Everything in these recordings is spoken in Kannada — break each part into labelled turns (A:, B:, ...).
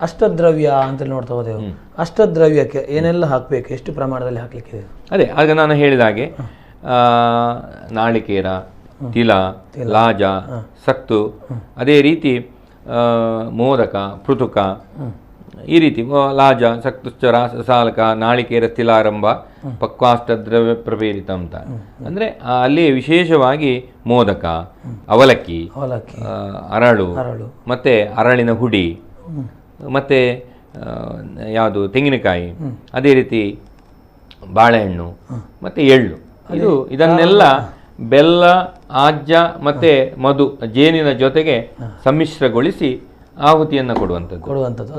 A: ಅಷ್ಟದ್ರವ್ಯ ಅಂತ ನೋಡ್ತಾ ಹೋದೆವು ಅಷ್ಟದ್ರವ್ಯಕ್ಕೆ ಏನೆಲ್ಲ ಹಾಕಬೇಕು? ಎಷ್ಟು ಪ್ರಮಾಣದಲ್ಲಿ ಹಾಕ್ಲಿಕ್ಕೆ
B: ಅದೇ ಆಗ ನಾನು ಹೇಳಿದ ಹಾಗೆ ನಾಳಿಕೇರ ತಿಲ ಲಾಜ ಸತ್ತು ಅದೇ ರೀತಿ ಮೋದಕ ಪೃಥುಕ ಈ ರೀತಿ ಲಾಜ ಸಕ್ತುಶ್ಚರ ಸಾಲಕ ನಾಳಿಕೇರ ತಿಲಾರಂಭ ಪಕ್ವಾಷ್ಟ ದ್ರವ್ಯ ಪ್ರಭೇರಿತ ಅಂತ. ಅಂದರೆ ಅಲ್ಲಿ ವಿಶೇಷವಾಗಿ ಮೋದಕ ಅವಲಕ್ಕಿ ಅರಳು ಮತ್ತೆ ಅರಳಿನ ಹುಡಿ ಮತ್ತೆ ಯಾವುದು ತೆಂಗಿನಕಾಯಿ ಅದೇ ರೀತಿ ಬಾಳೆಹಣ್ಣು ಮತ್ತೆ ಎಳ್ಳು. ಇದು ಇದನ್ನೆಲ್ಲ ಬೆಲ್ಲ ಆಜ್ಜ ಮತ್ತೆ ಮಧು ಜೇನಿನ ಜೊತೆಗೆ ಸಮ್ಮಿಶ್ರಗೊಳಿಸಿ ಆಹುತಿಯನ್ನು ಕೊಡುವಂಥದ್ದು.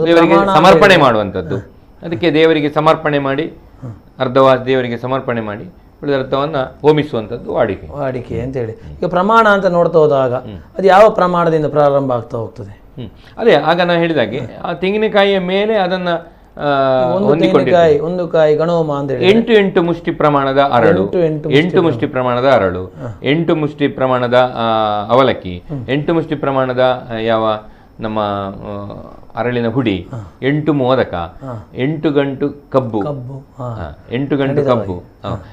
B: ದೇವರಿಗೆ ಸಮರ್ಪಣೆ ಮಾಡುವಂಥದ್ದು. ಅದಕ್ಕೆ ದೇವರಿಗೆ ಸಮರ್ಪಣೆ ಮಾಡಿ ಅರ್ಧವಾದ ದೇವರಿಗೆ ಸಮರ್ಪಣೆ ಮಾಡಿ ಉಳಿದ ಅರ್ಥವನ್ನು ಹೋಮಿಸುವಂಥದ್ದು ವಾಡಿಕೆ.
A: ವಾಡಿಕೆ ಅಂತೇಳಿ. ಈಗ ಪ್ರಮಾಣ ಅಂತ ನೋಡ್ತಾ ಹೋದಾಗ ಅದು ಯಾವ ಪ್ರಮಾಣದಿಂದ ಪ್ರಾರಂಭ ಆಗ್ತಾ ಹೋಗ್ತದೆ?
B: ಹ್ಮ್. ಅದೇ ಆಗ ನಾನು ಹೇಳಿದಾಗೆ ಆ ತೆಂಗಿನಕಾಯಿಯ ಮೇಲೆ ಅದನ್ನ
A: ಒಂದು ತೆಂಗಿನಕಾಯಿ ಒಂದು ಕಾಯಿ ಗಣೋಮ ಅಂತ ಹೇಳಿ
B: ಎಂಟು ಎಂಟು ಮುಷ್ಟಿ ಪ್ರಮಾಣದ ಅರಳು.
A: ಎಂಟು
B: ಮುಷ್ಟಿ ಪ್ರಮಾಣದ ಅರಳು. ಎಂಟು ಮುಷ್ಟಿ ಪ್ರಮಾಣದ ಅವಲಕ್ಕಿ. ಎಂಟು ಮುಷ್ಟಿ ಪ್ರಮಾಣದ ಯಾವ ನಮ್ಮ ಅರಳಿನ ಹುಡಿ. ಎಂಟು ಮೋದಕ. ಎಂಟು ಗಂಟು ಕಬ್ಬು. ಎಂಟು ಗಂಟು ಕಬ್ಬು.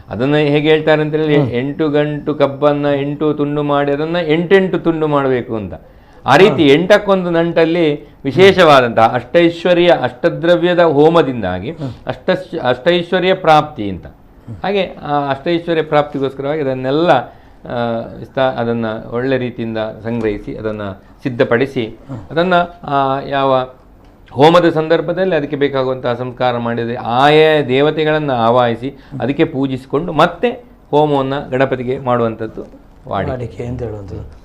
B: ಅದನ್ನ ಹೇಗೆ ಹೇಳ್ತಾರೆ ಅಂತ ಹೇಳಿ ಎಂಟು ಗಂಟು ಕಬ್ಬನ್ನ ಎಂಟು ತುಂಡು ಮಾಡಿ ಅದನ್ನ ಎಂಟೆಂಟು ತುಂಡು ಮಾಡಬೇಕು ಅಂತ. ಆ ರೀತಿ ಎಂಟಕ್ಕೊಂದು ನಂಟಲ್ಲಿ ವಿಶೇಷವಾದಂತಹ ಅಷ್ಟೈಶ್ವರ್ಯ ಅಷ್ಟದ್ರವ್ಯದ ಹೋಮದಿಂದಾಗಿ ಅಷ್ಟ ಅಷ್ಟೈಶ್ವರ್ಯ ಪ್ರಾಪ್ತಿ ಅಂತ. ಹಾಗೆ ಆ ಅಷ್ಟೈಶ್ವರ್ಯ ಪ್ರಾಪ್ತಿಗೋಸ್ಕರವಾಗಿ ಅದನ್ನೆಲ್ಲ ವಿಸ್ತಾ ಅದನ್ನು ಒಳ್ಳೆ ರೀತಿಯಿಂದ ಸಂಗ್ರಹಿಸಿ ಅದನ್ನು ಸಿದ್ಧಪಡಿಸಿ ಅದನ್ನು ಯಾವ ಹೋಮದ ಸಂದರ್ಭದಲ್ಲಿ ಅದಕ್ಕೆ ಬೇಕಾಗುವಂತಹ ಸಂಸ್ಕಾರ ಮಾಡಿದರೆ ಆಯಾ ದೇವತೆಗಳನ್ನು ಆವಾಹಿಸಿ ಅದಕ್ಕೆ ಪೂಜಿಸಿಕೊಂಡು ಮತ್ತೆ ಹೋಮವನ್ನು ಗಣಪತಿಗೆ ಮಾಡುವಂಥದ್ದು ವಾಡಿ
A: ವಾಡಿಕೆ ಅಂತ ಹೇಳುವಂಥದ್ದು.